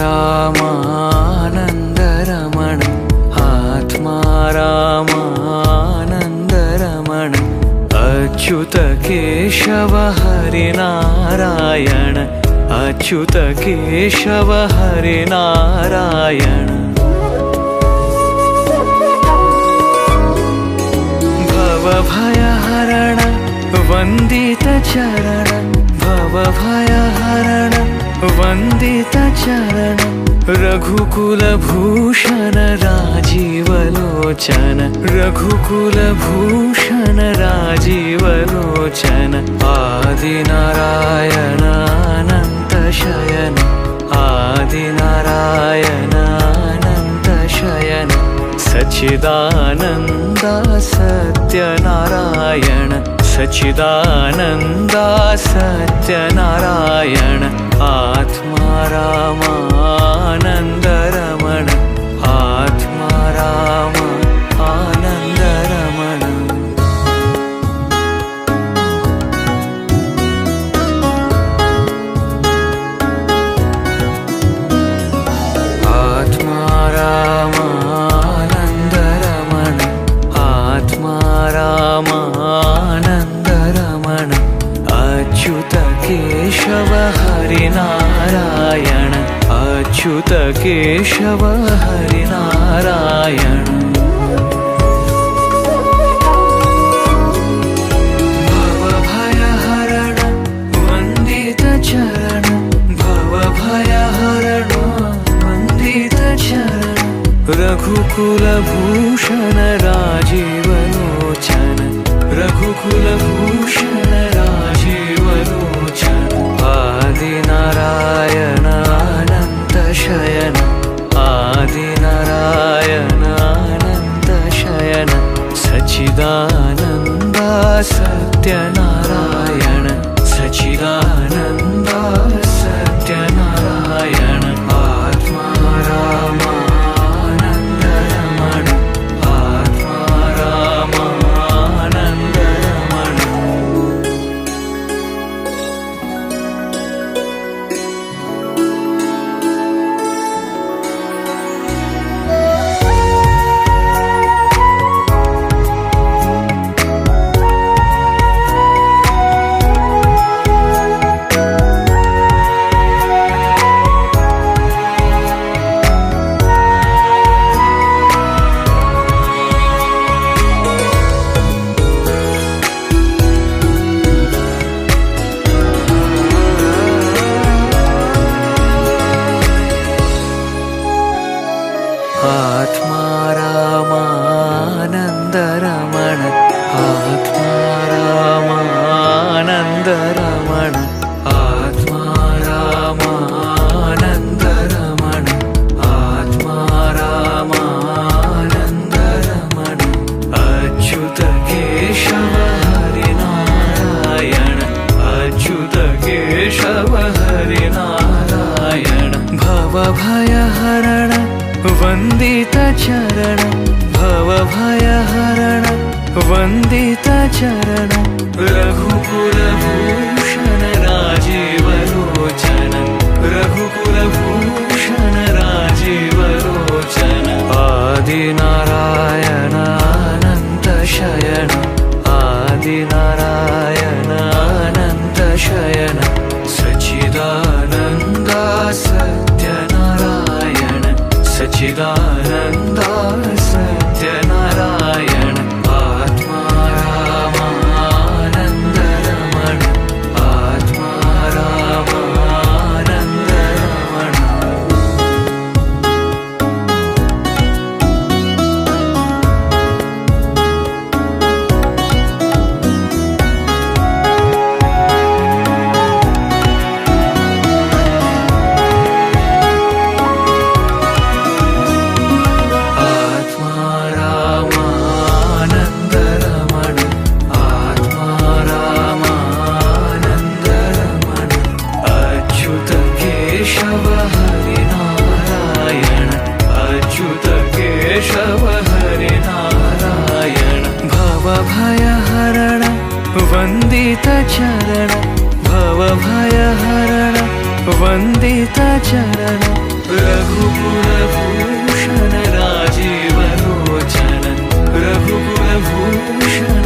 रामानन्दरमण आत्मा रामानन्दरमण अच्युत केशव हरिनारायण अच्युत केशव हरिनारायण भवभयहरण वन्दितचरण भवभयहरण वन्दितचरण रघुकुलभूषण राजीवलोचन रघुकुलभूषण राजीवलोचन आदिनारायणानन्तशयन आदिनारायणानन्तशयन सच्चिदानन्दा सत्यनारायण सच्चिदानन्दा सत्यनारायण हरिनारायण अच्युत केशव हरिनारायण। भवभयहरण वन्दितचरण भवभयहरण वन्दितचरण रघुकुलभूषण राजीवलोचन रघुकुलभूषण राजीवलोचन आदिनारायणानन्तशयन आदिनारायणानन्तशयन सच्चिदानन्दा सत्यनारायण आत्मा रामानन्दरमण आत्मा रामानन्दरमण आत्मा रामानन्दरमण आत्मा रामानन्दरमण अच्युत केशव हरिनारायण। अच्युत केशव हरिनारायण। भवभयहरण वन्दितचरण भवभयहरण वन्दितचरण। रघुकुलभूषण राजीवलोचन रघुकुलभूषण राजीवलोचन आदिनारायणानन्तशयन आदिनारायणानन्तशयन केशव हरिनारायण अच्युत केशव हरिनारायण भवभयहरण वन्दितचरण भवभयहरण वन्दितचरण। रघुकुलभूषण राजीवलोचन रघुकुलभूषण